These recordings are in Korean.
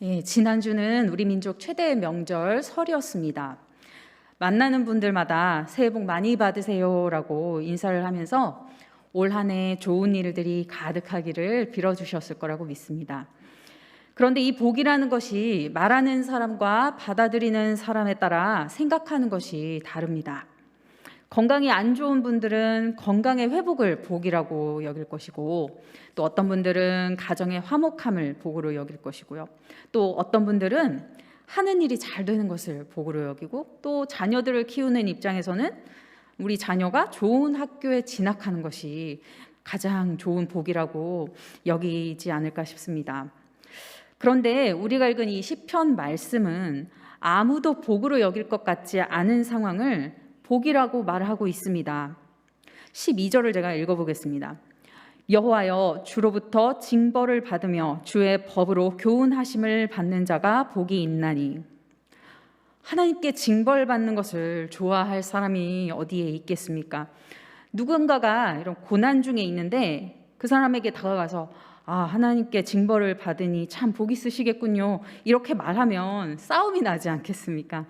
예, 지난주는 우리 민족 최대의 명절 설이었습니다. 만나는 분들마다 새해 복 많이 받으세요라고 인사를 하면서 올 한 해 좋은 일들이 가득하기를 빌어주셨을 거라고 믿습니다. 그런데 이 복이라는 것이 말하는 사람과 받아들이는 사람에 따라 생각하는 것이 다릅니다. 건강이 안 좋은 분들은 건강의 회복을 복이라고 여길 것이고 또 어떤 분들은 가정의 화목함을 복으로 여길 것이고요. 또 어떤 분들은 하는 일이 잘 되는 것을 복으로 여기고 또 자녀들을 키우는 입장에서는 우리 자녀가 좋은 학교에 진학하는 것이 가장 좋은 복이라고 여기지 않을까 싶습니다. 그런데 우리가 읽은 이 시편 말씀은 아무도 복으로 여길 것 같지 않은 상황을 복이라고 말하고 있습니다. 12절을 제가 읽어보겠습니다. 여호와여 주로부터 징벌을 받으며 주의 법으로 교훈하심을 받는 자가 복이 있나니 하나님께 징벌 받는 것을 좋아할 사람이 어디에 있겠습니까? 누군가가 이런 고난 중에 있는데 그 사람에게 다가가서 아, 하나님께 징벌을 받으니 참 복이 쓰시겠군요. 이렇게 말하면 싸움이 나지 않겠습니까?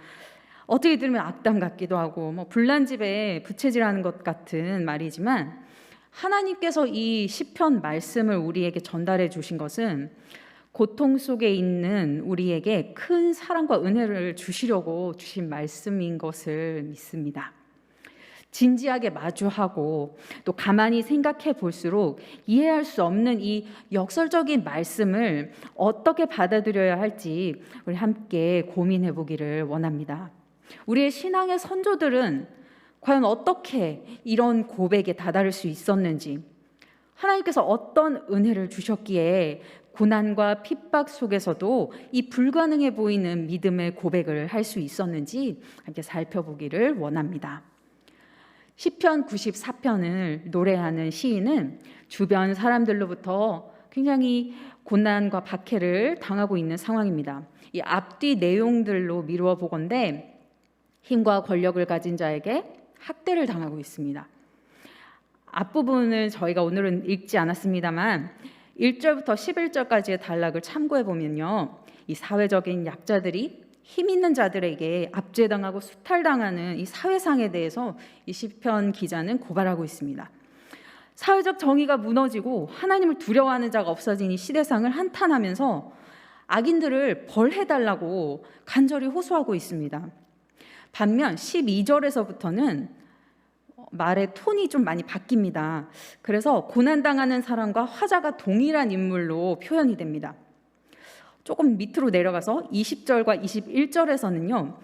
어떻게 들으면 악담 같기도 하고 뭐 불난 집에 부채질하는 것 같은 말이지만 하나님께서 이 시편 말씀을 우리에게 전달해 주신 것은 고통 속에 있는 우리에게 큰 사랑과 은혜를 주시려고 주신 말씀인 것을 믿습니다. 진지하게 마주하고 또 가만히 생각해 볼수록 이해할 수 없는 이 역설적인 말씀을 어떻게 받아들여야 할지 우리 함께 고민해 보기를 원합니다. 우리의 신앙의 선조들은 과연 어떻게 이런 고백에 다다를 수 있었는지, 하나님께서 어떤 은혜를 주셨기에 고난과 핍박 속에서도 이 불가능해 보이는 믿음의 고백을 할 수 있었는지 함께 살펴보기를 원합니다. 시편 94편을 노래하는 시인은 주변 사람들로부터 굉장히 고난과 박해를 당하고 있는 상황입니다. 이 앞뒤 내용들로 미루어 보건대 힘과 권력을 가진 자에게 학대를 당하고 있습니다. 앞부분을 저희가 오늘은 읽지 않았습니다만 1절부터 11절까지의 단락을 참고해 보면요. 이 사회적인 약자들이 힘 있는 자들에게 압제당하고 수탈당하는 이 사회상에 대해서 이 시편 기자는 고발하고 있습니다. 사회적 정의가 무너지고 하나님을 두려워하는 자가 없어진 이 시대상을 한탄하면서 악인들을 벌해달라고 간절히 호소하고 있습니다. 반면 12절에서부터는 말의 톤이 좀 많이 바뀝니다. 그래서 고난당하는 사람과 화자가 동일한 인물로 표현이 됩니다. 조금 밑으로 내려가서 20절과 21절에서는요.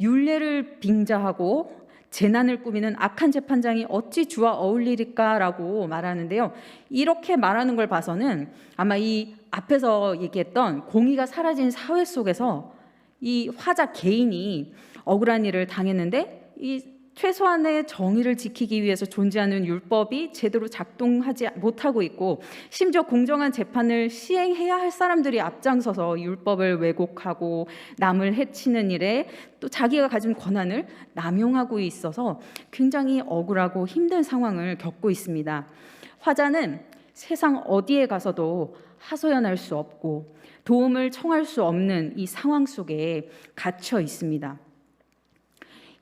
율례를 빙자하고 재난을 꾸미는 악한 재판장이 어찌 주와 어울리리까라고 말하는데요. 이렇게 말하는 걸 봐서는 아마 이 앞에서 얘기했던 공의가 사라진 사회 속에서 이 화자 개인이 억울한 일을 당했는데 이 최소한의 정의를 지키기 위해서 존재하는 율법이 제대로 작동하지 못하고 있고 심지어 공정한 재판을 시행해야 할 사람들이 앞장서서 율법을 왜곡하고 남을 해치는 일에 또 자기가 가진 권한을 남용하고 있어서 굉장히 억울하고 힘든 상황을 겪고 있습니다. 화자는 세상 어디에 가서도 하소연할 수 없고 도움을 청할 수 없는 이 상황 속에 갇혀 있습니다.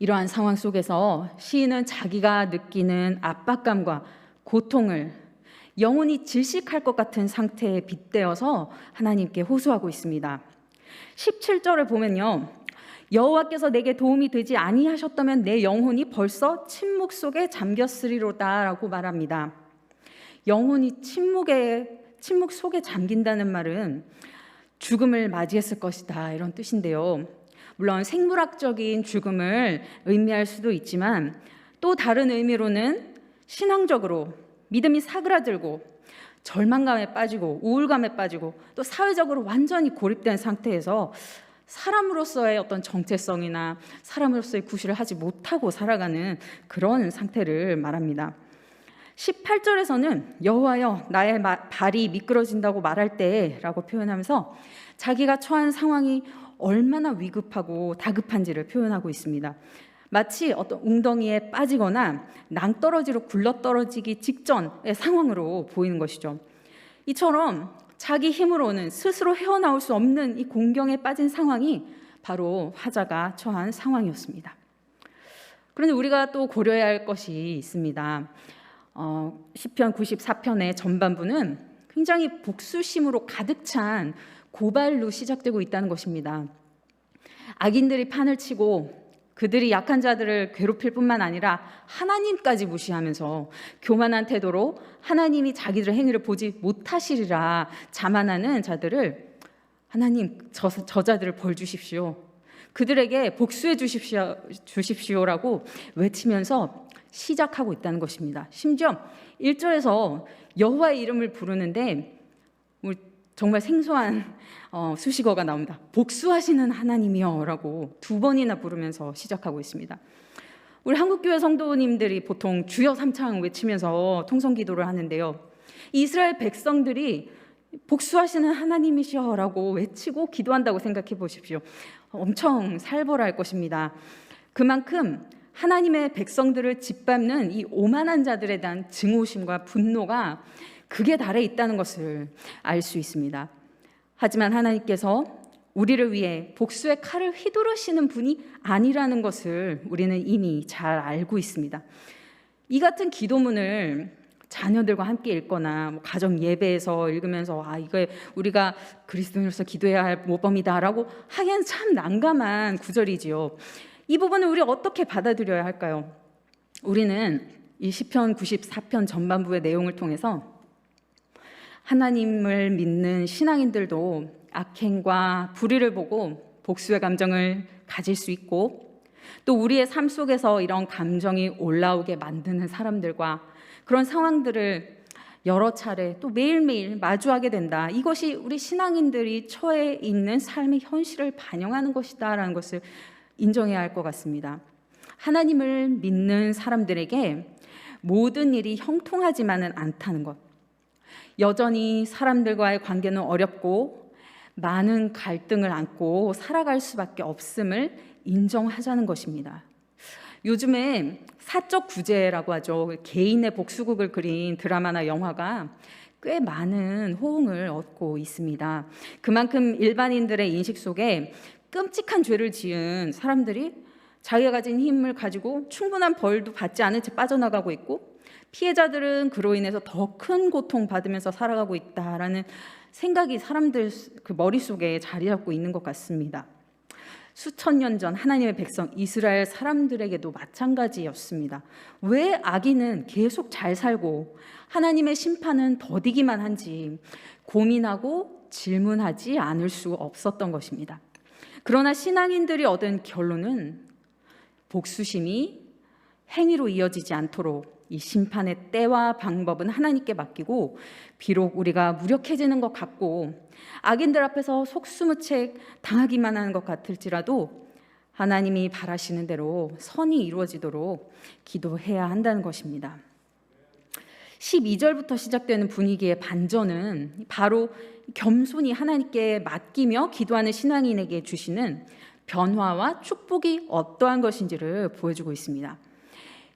이러한 상황 속에서 시인은 자기가 느끼는 압박감과 고통을 영혼이 질식할 것 같은 상태에 빗대어서 하나님께 호소하고 있습니다. 17절을 보면요. 여호와께서 내게 도움이 되지 아니하셨다면 내 영혼이 벌써 침묵 속에 잠겼으리로다라고 말합니다. 영혼이 침묵에 침묵 속에 잠긴다는 말은 죽음을 맞이했을 것이다 이런 뜻인데요. 물론 생물학적인 죽음을 의미할 수도 있지만 또 다른 의미로는 신앙적으로 믿음이 사그라들고 절망감에 빠지고 우울감에 빠지고 또 사회적으로 완전히 고립된 상태에서 사람으로서의 어떤 정체성이나 사람으로서의 구실을 하지 못하고 살아가는 그런 상태를 말합니다. 18절에서는 여호와여 나의 발이 미끄러진다고 말할 때라고 표현하면서 자기가 처한 상황이 얼마나 위급하고 다급한지를 표현하고 있습니다. 마치 어떤 웅덩이에 빠지거나 낭떠러지로 굴러떨어지기 직전의 상황으로 보이는 것이죠. 이처럼 자기 힘으로는 스스로 헤어나올 수 없는 이 공경에 빠진 상황이 바로 화자가 처한 상황이었습니다. 그런데 우리가 또 고려해야 할 것이 있습니다. 어, 시편 94편의 전반부는 굉장히 복수심으로 가득 찬 고발로 시작되고 있다는 것입니다. 악인들이 판을 치고 그들이 약한 자들을 괴롭힐 뿐만 아니라 하나님까지 무시하면서 교만한 태도로 하나님이 자기들의 행위를 보지 못하시리라 자만하는 자들을 하나님 저, 저 자들을 벌 주십시오. 그들에게 복수해 주십시오, 주십시오라고 외치면서 시작하고 있다는 것입니다. 심지어 1절에서 여호와의 이름을 부르는데 정말 생소한 어, 수식어가 나옵니다. 복수하시는 하나님이여라고 두 번이나 부르면서 시작하고 있습니다. 우리 한국교회 성도님들이 보통 주여 삼창 외치면서 통성 기도를 하는데요. 이스라엘 백성들이 복수하시는 하나님이시여라고 외치고 기도한다고 생각해 보십시오. 엄청 살벌할 것입니다. 그만큼 하나님의 백성들을 짓밟는 이 오만한 자들에 대한 증오심과 분노가 극에 달해 있다는 것을 알 수 있습니다. 하지만 하나님께서 우리를 위해 복수의 칼을 휘두르시는 분이 아니라는 것을 우리는 이미 잘 알고 있습니다. 이 같은 기도문을 자녀들과 함께 읽거나 뭐 가정 예배에서 읽으면서 아 이거 우리가 그리스도인으로서 기도해야 할 모범이다라고 하기엔 참 난감한 구절이지요. 이 부분을 우리 어떻게 받아들여야 할까요? 우리는 이 시편 94편 전반부의 내용을 통해서 하나님을 믿는 신앙인들도 악행과 불의를 보고 복수의 감정을 가질 수 있고 또 우리의 삶 속에서 이런 감정이 올라오게 만드는 사람들과 그런 상황들을 여러 차례 또 매일매일 마주하게 된다. 이것이 우리 신앙인들이 처해 있는 삶의 현실을 반영하는 것이다라는 것을 인정해야 할 것 같습니다. 하나님을 믿는 사람들에게 모든 일이 형통하지만은 않다는 것. 여전히 사람들과의 관계는 어렵고 많은 갈등을 안고 살아갈 수밖에 없음을 인정하자는 것입니다. 요즘에 사적 구제라고 하죠. 개인의 복수극을 그린 드라마나 영화가 꽤 많은 호응을 얻고 있습니다. 그만큼 일반인들의 인식 속에 끔찍한 죄를 지은 사람들이 자기가 가진 힘을 가지고 충분한 벌도 받지 않은 채 빠져나가고 있고 피해자들은 그로 인해서 더 큰 고통 받으면서 살아가고 있다라는 생각이 사람들 그 머릿속에 자리 잡고 있는 것 같습니다. 수천 년 전 하나님의 백성 이스라엘 사람들에게도 마찬가지였습니다. 왜 악인은 계속 잘 살고 하나님의 심판은 더디기만 한지 고민하고 질문하지 않을 수 없었던 것입니다. 그러나 신앙인들이 얻은 결론은 복수심이 행위로 이어지지 않도록 이 심판의 때와 방법은 하나님께 맡기고 비록 우리가 무력해지는 것 같고 악인들 앞에서 속수무책 당하기만 하는 것 같을지라도 하나님이 바라시는 대로 선이 이루어지도록 기도해야 한다는 것입니다. 12절부터 시작되는 분위기의 반전은 바로 겸손히 하나님께 맡기며 기도하는 신앙인에게 주시는 변화와 축복이 어떠한 것인지를 보여주고 있습니다.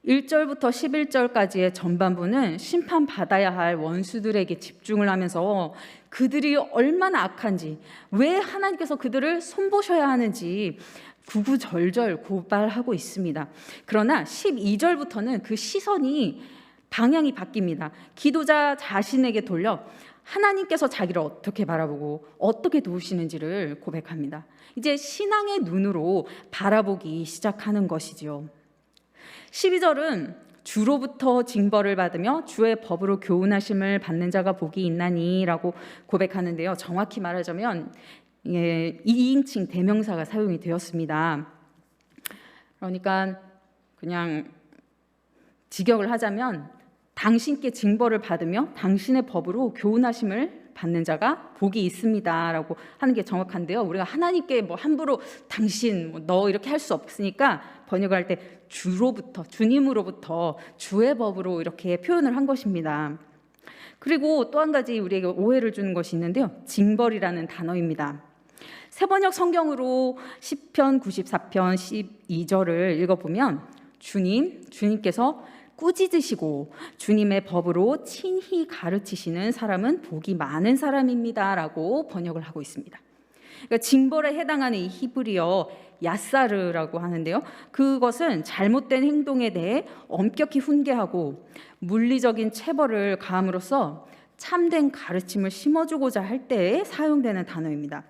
1절부터 11절까지의 전반부는 심판받아야 할 원수들에게 집중을 하면서 그들이 얼마나 악한지, 왜 하나님께서 그들을 손보셔야 하는지 구구절절 고발하고 있습니다. 그러나 12절부터는 그 시선이 방향이 바뀝니다. 기도자 자신에게 돌려 하나님께서 자기를 어떻게 바라보고 어떻게 도우시는지를 고백합니다. 이제 신앙의 눈으로 바라보기 시작하는 것이지요. 12절은 주로부터 징벌을 받으며 주의 법으로 교훈하심을 받는 자가 복이 있나니라고 고백하는데요. 정확히 말하자면 예, 2인칭 대명사가 사용이 되었습니다. 그러니까 그냥 직역을 하자면 당신께 징벌을 받으며 당신의 법으로 교훈하심을 받는 자가 복이 있습니다라고 하는 게 정확한데요. 우리가 하나님께 뭐 함부로 당신 뭐 너 이렇게 할 수 없으니까 번역을 할때 주로부터 주님으로부터 주의 법으로 이렇게 표현을 한 것입니다. 그리고 또 한 가지 우리에게 오해를 주는 것이 있는데요. 징벌이라는 단어입니다. 세번역 성경으로 10편 94편 12절을 읽어보면 주님, 주님께서 꾸짖으시고 주님의 법으로 친히 가르치시는 사람은 복이 많은 사람입니다라고 번역을 하고 있습니다. 그러니까 징벌에 해당하는 이 히브리어 야사르라고 하는데요. 그것은 잘못된 행동에 대해 엄격히 훈계하고 물리적인 체벌을 가함으로써 참된 가르침을 심어주고자 할 때에 사용되는 단어입니다.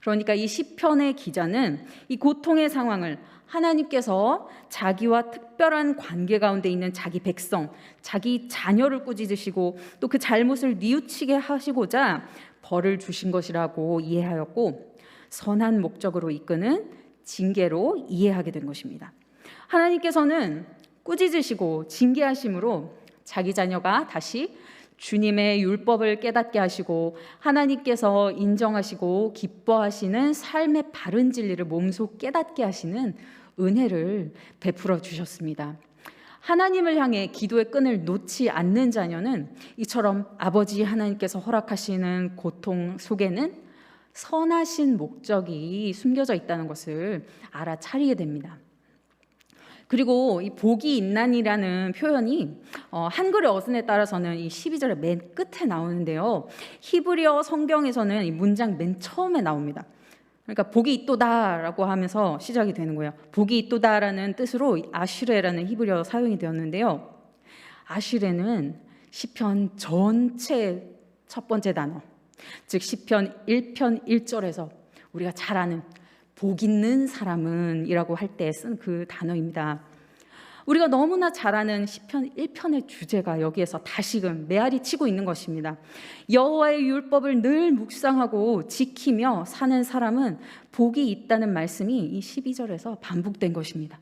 그러니까 이 시편의 기자는 이 고통의 상황을 하나님께서 자기와 특별한 관계 가운데 있는 자기 백성, 자기 자녀를 꾸짖으시고 또 그 잘못을 뉘우치게 하시고자 벌을 주신 것이라고 이해하였고 선한 목적으로 이끄는 징계로 이해하게 된 것입니다. 하나님께서는 꾸짖으시고 징계하심으로 자기 자녀가 다시 주님의 율법을 깨닫게 하시고 하나님께서 인정하시고 기뻐하시는 삶의 바른 진리를 몸소 깨닫게 하시는 은혜를 베풀어 주셨습니다. 하나님을 향해 기도의 끈을 놓지 않는 자녀는 이처럼 아버지 하나님께서 허락하시는 고통 속에는 선하신 목적이 숨겨져 있다는 것을 알아차리게 됩니다. 그리고 이 복이 있나니라는 표현이 어, 한글의 어순에 따라서는 이 12절의 맨 끝에 나오는데요. 히브리어 성경에서는 이 문장 맨 처음에 나옵니다. 그러니까 복이 있도다라고 하면서 시작이 되는 거예요. 복이 있도다라는 뜻으로 아슈레라는 히브리어 사용이 되었는데요. 아슈레는 시편 전체 첫 번째 단어, 즉 시편 1편 1절에서 우리가 잘 아는 복 있는 사람은이라고 할 때 쓴 그 단어입니다. 우리가 너무나 잘 아는 시편 1편의 주제가 여기에서 다시금 메아리 치고 있는 것입니다. 여호와의 율법을 늘 묵상하고 지키며 사는 사람은 복이 있다는 말씀이 이 12절에서 반복된 것입니다.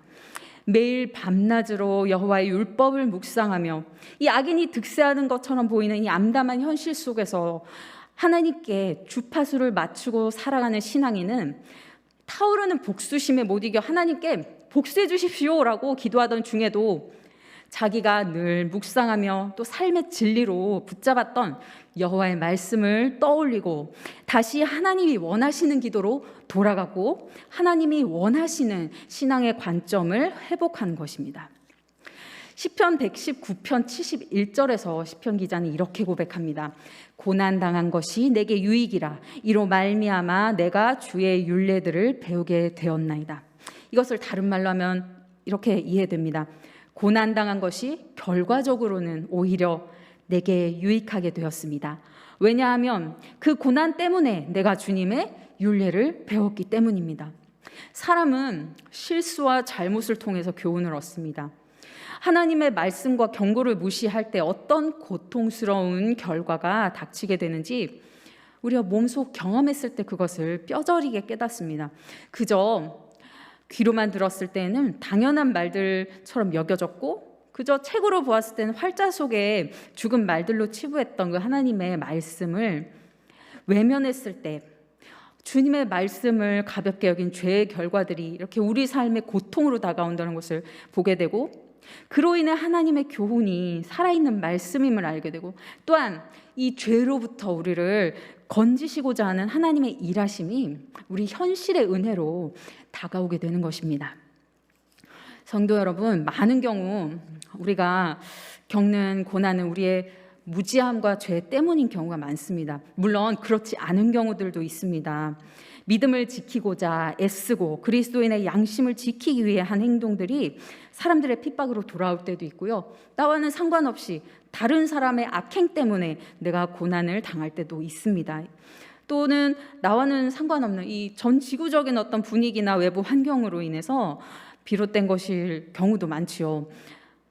매일 밤낮으로 여호와의 율법을 묵상하며 이 악인이 득세하는 것처럼 보이는 이 암담한 현실 속에서 하나님께 주파수를 맞추고 살아가는 신앙인은 타오르는 복수심에 못 이겨 하나님께 복수해 주십시오라고 기도하던 중에도 자기가 늘 묵상하며 또 삶의 진리로 붙잡았던 여호와의 말씀을 떠올리고 다시 하나님이 원하시는 기도로 돌아가고 하나님이 원하시는 신앙의 관점을 회복한 것입니다. 시편 119편 71절에서 시편 기자는 이렇게 고백합니다. 고난 당한 것이 내게 유익이라 이로 말미암아 내가 주의 율례들을 배우게 되었나이다. 이것을 다른 말로 하면 이렇게 이해됩니다. 고난 당한 것이 결과적으로는 오히려 내게 유익하게 되었습니다. 왜냐하면 그 고난 때문에 내가 주님의 율례를 배웠기 때문입니다. 사람은 실수와 잘못을 통해서 교훈을 얻습니다. 하나님의 말씀과 경고를 무시할 때 어떤 고통스러운 결과가 닥치게 되는지 우리가 몸소 경험했을 때 그것을 뼈저리게 깨닫습니다. 그저 귀로만 들었을 때는 당연한 말들처럼 여겨졌고 그저 책으로 보았을 때는 활자 속에 죽은 말들로 치부했던 그 하나님의 말씀을 외면했을 때 주님의 말씀을 가볍게 여긴 죄의 결과들이 이렇게 우리 삶의 고통으로 다가온다는 것을 보게 되고 그로 인해 하나님의 교훈이 살아있는 말씀임을 알게 되고 또한 이 죄로부터 우리를 건지시고자 하는 하나님의 일하심이 우리 현실의 은혜로 다가오게 되는 것입니다. 성도 여러분, 많은 경우 우리가 겪는 고난은 우리의 무지함과 죄 때문인 경우가 많습니다. 물론 그렇지 않은 경우들도 있습니다. 믿음을 지키고자 애쓰고 그리스도인의 양심을 지키기 위해 한 행동들이 사람들의 핍박으로 돌아올 때도 있고요. 나와는 상관없이 다른 사람의 악행 때문에 내가 고난을 당할 때도 있습니다. 또는 나와는 상관없는 이 전 지구적인 어떤 분위기나 외부 환경으로 인해서 비롯된 것일 경우도 많지요.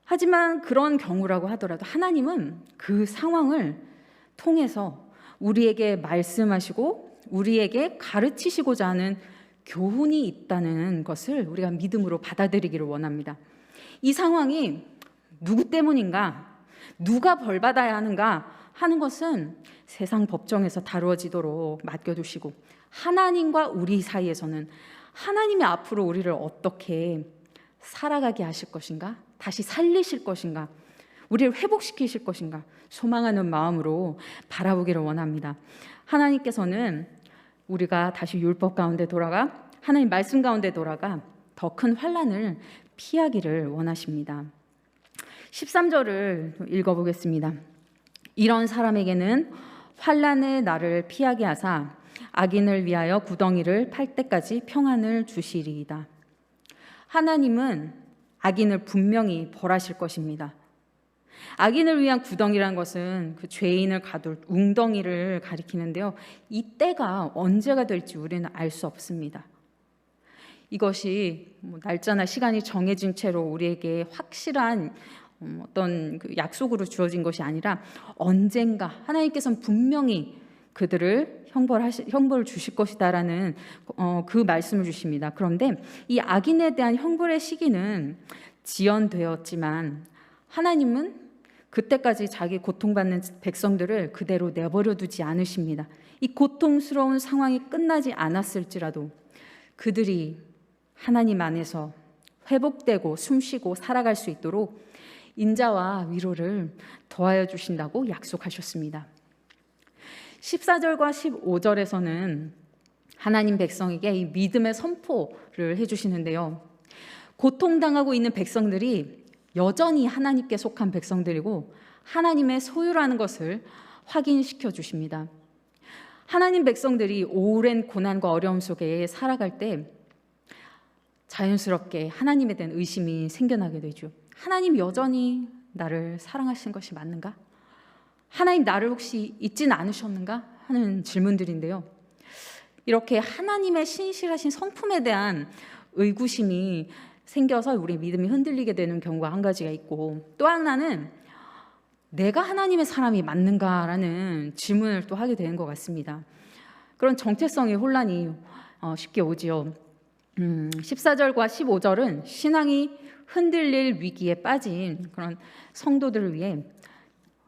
하지만 그런 경우라고 하더라도 하나님은 그 상황을 통해서 우리에게 말씀하시고 우리에게 가르치시고자 하는 교훈이 있다는 것을 우리가 믿음으로 받아들이기를 원합니다. 이 상황이 누구 때문인가? 누가 벌 받아야 하는가? 하는 것은 세상 법정에서 다루어지도록 맡겨두시고 하나님과 우리 사이에서는 하나님이 앞으로 우리를 어떻게 살아가게 하실 것인가? 다시 살리실 것인가? 우리를 회복시키실 것인가? 소망하는 마음으로 바라보기를 원합니다. 하나님께서는 우리가 다시 율법 가운데 돌아가 하나님 말씀 가운데 돌아가 더 큰 환란을 피하기를 원하십니다. 13절을 읽어 보겠습니다. 이런 사람에게는 환란의 날을 피하게 하사 악인을 위하여 구덩이를 팔 때까지 평안을 주시리이다. 하나님은 악인을 분명히 벌하실 것입니다. 악인을 위한 구덩이란 것은 그 죄인을 가둘 웅덩이를 가리키는데요. 이 때가 언제가 될지 우리는 알 수 없습니다. 이것이 뭐 날짜나 시간이 정해진 채로 우리에게 확실한 음, 어떤 그 약속으로 주어진 것이 아니라 언젠가 하나님께서는 분명히 그들을 형벌하시, 형벌을 주실 것이다라는 어, 그 말씀을 주십니다. 그런데 이 악인에 대한 형벌의 시기는 지연되었지만 하나님은 그때까지 자기 고통받는 백성들을 그대로 내버려 두지 않으십니다. 이 고통스러운 상황이 끝나지 않았을지라도 그들이 하나님 안에서 회복되고 숨쉬고 살아갈 수 있도록 인자와 위로를 더하여 주신다고 약속하셨습니다. 14절과 15절에서는 하나님 백성에게 이 믿음의 선포를 해주시는데요. 고통당하고 있는 백성들이 여전히 하나님께 속한 백성들이고 하나님의 소유라는 것을 확인시켜 주십니다. 하나님 백성들이 오랜 고난과 어려움 속에 살아갈 때 자연스럽게 하나님에 대한 의심이 생겨나게 되죠. 하나님 여전히 나를 사랑하시는 것이 맞는가? 하나님 나를 혹시 잊진 않으셨는가? 하는 질문들인데요. 이렇게 하나님의 신실하신 성품에 대한 의구심이 생겨서 우리 믿음이 흔들리게 되는 경우가 한 가지가 있고 또 하나는 내가 하나님의 사람이 맞는가라는 질문을 또 하게 되는 것 같습니다. 그런 정체성의 혼란이 어, 쉽게 오지요. 음, 14절과 15절은 신앙이 흔들릴 위기에 빠진 그런 성도들을 위해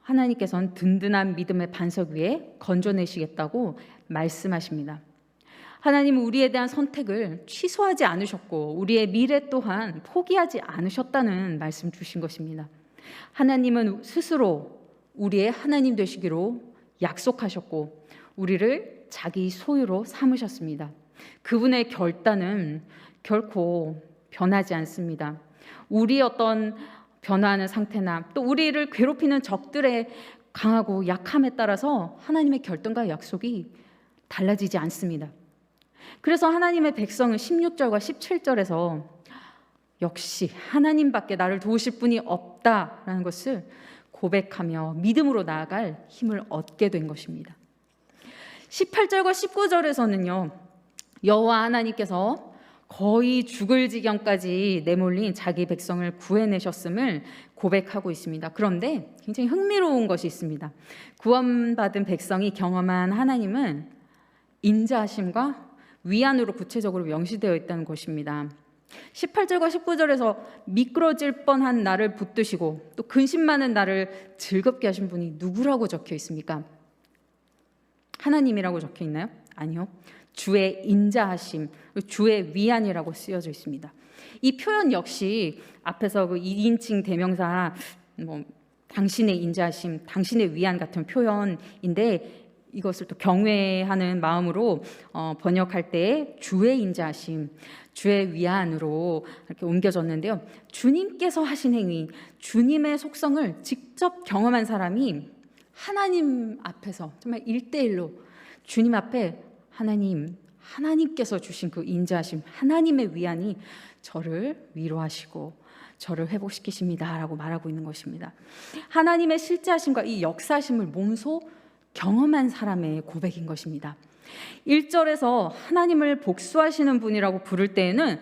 하나님께서는 든든한 믿음의 반석 위에 건져내시겠다고 말씀하십니다. 하나님은 우리에 대한 선택을 취소하지 않으셨고 우리의 미래 또한 포기하지 않으셨다는 말씀 주신 것입니다. 하나님은 스스로 우리의 하나님 되시기로 약속하셨고 우리를 자기 소유로 삼으셨습니다. 그분의 결단은 결코 변하지 않습니다. 우리 어떤 변화하는 상태나 또 우리를 괴롭히는 적들의 강하고 약함에 따라서 하나님의 결단과 약속이 달라지지 않습니다. 그래서 하나님의 백성은 16절과 17절에서 역시 하나님밖에 나를 도우실 분이 없다라는 것을 고백하며 믿음으로 나아갈 힘을 얻게 된 것입니다. 18절과 19절에서는요. 여호와 하나님께서 거의 죽을 지경까지 내몰린 자기 백성을 구해내셨음을 고백하고 있습니다. 그런데 굉장히 흥미로운 것이 있습니다. 구원받은 백성이 경험한 하나님은 인자하심과 위안으로 구체적으로 명시되어 있다는 것입니다. 18절과 19절에서 미끄러질 뻔한 나를 붙드시고 또 근심 많은 나를 즐겁게 하신 분이 누구라고 적혀 있습니까? 하나님이라고 적혀 있나요? 아니요. 주의 인자하심, 주의 위안이라고 쓰여져 있습니다. 이 표현 역시 앞에서 그 2인칭 대명사 뭐 당신의 인자하심, 당신의 위안 같은 표현인데 이것을 또 경외하는 마음으로 어, 번역할 때 주의 인자하심, 주의 위안으로 이렇게 옮겨졌는데요. 주님께서 하신 행위, 주님의 속성을 직접 경험한 사람이 하나님 앞에서 정말 일대일로 주님 앞에 하나님, 하나님께서 주신 그 인자하심, 하나님의 위안이 저를 위로하시고 저를 회복시키십니다라고 말하고 있는 것입니다. 하나님의 실제하심과 이 역사심을 몸소 경험한 사람의 고백인 것입니다. 1절에서 하나님을 복수하시는 분이라고 부를 때에는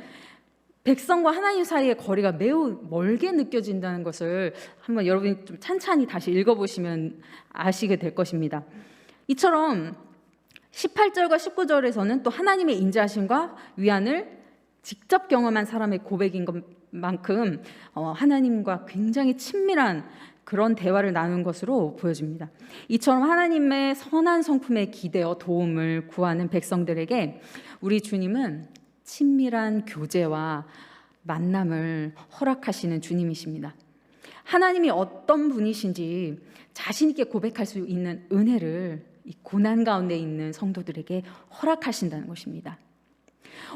백성과 하나님 사이의 거리가 매우 멀게 느껴진다는 것을 한번 여러분이 좀 찬찬히 다시 읽어보시면 아시게 될 것입니다. 이처럼 18절과 19절에서는 또 하나님의 인자하심과 위안을 직접 경험한 사람의 고백인 것만큼 어, 하나님과 굉장히 친밀한 그런 대화를 나눈 것으로 보여집니다. 이처럼 하나님의 선한 성품에 기대어 도움을 구하는 백성들에게 우리 주님은 친밀한 교제와 만남을 허락하시는 주님이십니다. 하나님이 어떤 분이신지 자신 있게 고백할 수 있는 은혜를 이 고난 가운데 있는 성도들에게 허락하신다는 것입니다.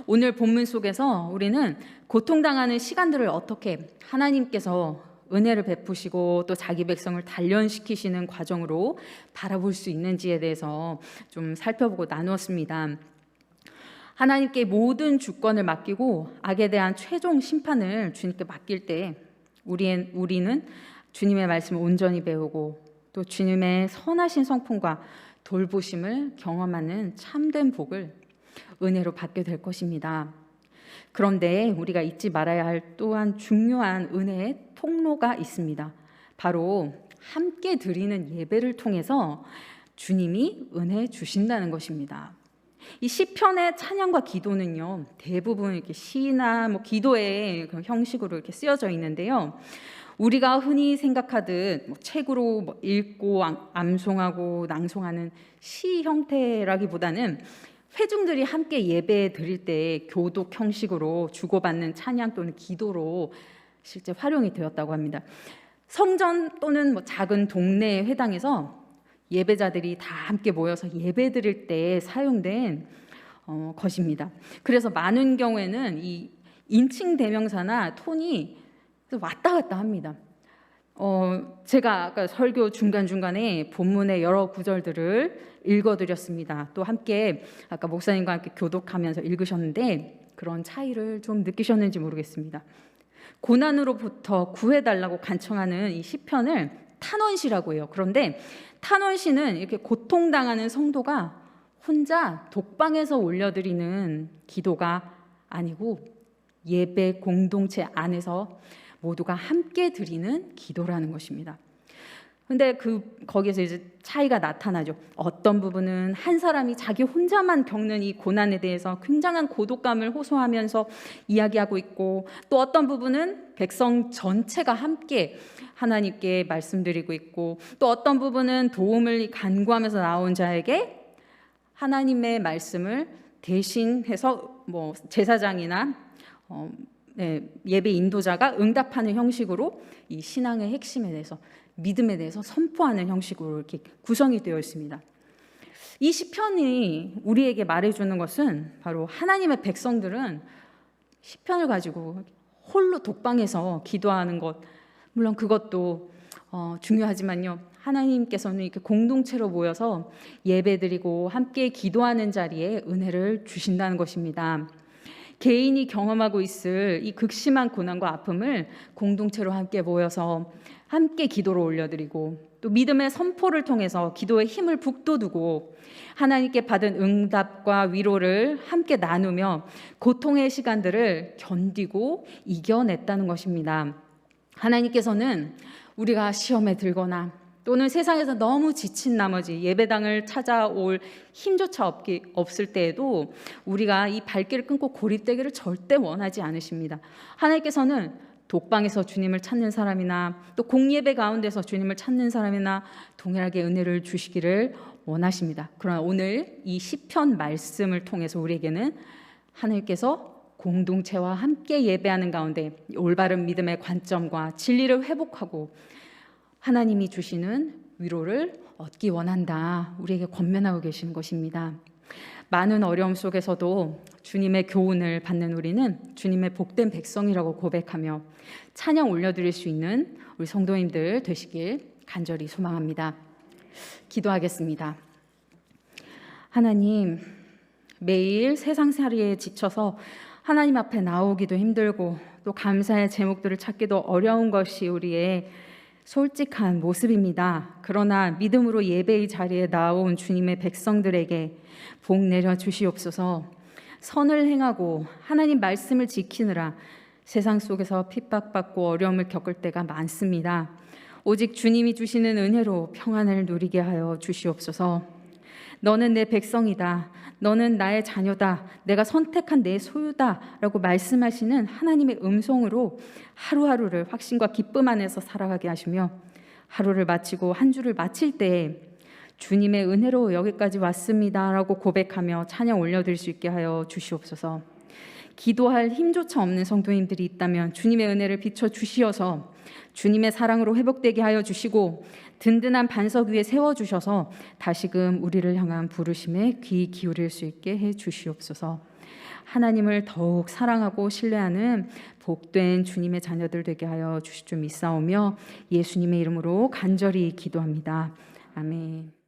오늘 본문 속에서 우리는 고통당하는 시간들을 어떻게 하나님께서 은혜를 베푸시고 또 자기 백성을 단련시키시는 과정으로 바라볼 수 있는지에 대해서 좀 살펴보고 나누었습니다. 하나님께 모든 주권을 맡기고 악에 대한 최종 심판을 주님께 맡길 때 우리 우리는 주님의 말씀을 온전히 배우고 또 주님의 선하신 성품과 돌보심을 경험하는 참된 복을 은혜로 받게 될 것입니다. 그런데 우리가 잊지 말아야 할 또한 중요한 은혜의 통로가 있습니다. 바로 함께 드리는 예배를 통해서 주님이 은혜 주신다는 것입니다. 이 시편의 찬양과 기도는요 대부분 이렇게 시나 뭐 기도의 그런 형식으로 이렇게 쓰여져 있는데요. 우리가 흔히 생각하듯 뭐 책으로 뭐 읽고 암- 암송하고 낭송하는 시 형태라기보다는 회중들이 함께 예배 드릴 때 교독 형식으로 주고받는 찬양 또는 기도로 실제 활용이 되었다고 합니다. 성전 또는 뭐 작은 동네 회당에서 예배자들이 다 함께 모여서 예배 드릴 때 사용된 어, 것입니다. 그래서 많은 경우에는 이 인칭 대명사나 톤이 왔다 갔다 합니다. 어, 제가 아까 설교 중간 중간에 본문의 여러 구절들을 읽어드렸습니다. 또 함께 아까 목사님과 함께 교독하면서 읽으셨는데 그런 차이를 좀 느끼셨는지 모르겠습니다. 고난으로부터 구해달라고 간청하는 이 시편을 탄원시라고 해요. 그런데 탄원시는 이렇게 고통당하는 성도가 혼자 독방에서 올려드리는 기도가 아니고 예배 공동체 안에서 모두가 함께 드리는 기도라는 것입니다. 근데 그 거기에서 이제 차이가 나타나죠. 어떤 부분은 한 사람이 자기 혼자만 겪는 이 고난에 대해서 굉장한 고독감을 호소하면서 이야기하고 있고 또 어떤 부분은 백성 전체가 함께 하나님께 말씀드리고 있고 또 어떤 부분은 도움을 간구하면서 나온 자에게 하나님의 말씀을 대신해서 뭐 제사장이나 어, 네, 예배 인도자가 응답하는 형식으로 이 신앙의 핵심에 대해서 믿음에 대해서 선포하는 형식으로 이렇게 구성이 되어 있습니다. 이 시편이 우리에게 말해주는 것은 바로 하나님의 백성들은 시편을 가지고 홀로 독방에서 기도하는 것 물론 그것도 어, 중요하지만요. 하나님께서는 이렇게 공동체로 모여서 예배드리고 함께 기도하는 자리에 은혜를 주신다는 것입니다. 개인이 경험하고 있을 이 극심한 고난과 아픔을 공동체로 함께 모여서 함께 기도로 올려드리고 또 믿음의 선포를 통해서 기도의 힘을 북돋우고 하나님께 받은 응답과 위로를 함께 나누며 고통의 시간들을 견디고 이겨냈다는 것입니다. 하나님께서는 우리가 시험에 들거나 또는 세상에서 너무 지친 나머지 예배당을 찾아올 힘조차 없기, 없을 때에도 우리가 이 발길을 끊고 고립되기를 절대 원하지 않으십니다. 하나님께서는 독방에서 주님을 찾는 사람이나 또 공예배 가운데서 주님을 찾는 사람이나 동일하게 은혜를 주시기를 원하십니다. 그러나 오늘 이 시편 말씀을 통해서 우리에게는 하나님께서 공동체와 함께 예배하는 가운데 올바른 믿음의 관점과 진리를 회복하고 하나님이 주시는 위로를 얻기 원한다. 우리에게 권면하고 계시는 것입니다. 많은 어려움 속에서도 주님의 교훈을 받는 우리는 주님의 복된 백성이라고 고백하며 찬양 올려드릴 수 있는 우리 성도님들 되시길 간절히 소망합니다. 기도하겠습니다. 하나님, 매일 세상살이에 지쳐서 하나님 앞에 나오기도 힘들고 또 감사의 제목들을 찾기도 어려운 것이 우리의 솔직한 모습입니다. 그러나 믿음으로 예배의 자리에 나온 주님의 백성들에게 복 내려 주시옵소서. 선을 행하고 하나님 말씀을 지키느라 세상 속에서 핍박받고 어려움을 겪을 때가 많습니다. 오직 주님이 주시는 은혜로 평안을 누리게 하여 주시옵소서. 너는 내 백성이다. 너는 나의 자녀다. 내가 선택한 내 소유다. 라고 말씀하시는 하나님의 음성으로 하루하루를 확신과 기쁨 안에서 살아가게 하시며 하루를 마치고 한 주를 마칠 때 주님의 은혜로 여기까지 왔습니다. 라고 고백하며 찬양 올려드릴 수 있게 하여 주시옵소서. 기도할 힘조차 없는 성도님들이 있다면 주님의 은혜를 비춰 주시어서 주님의 사랑으로 회복되게 하여 주시고 든든한 반석 위에 세워 주셔서 다시금 우리를 향한 부르심에 귀 기울일 수 있게 해 주시옵소서. 하나님을 더욱 사랑하고 신뢰하는 복된 주님의 자녀들 되게 하여 주실 줄 믿사오며 예수님의 이름으로 간절히 기도합니다. 아멘.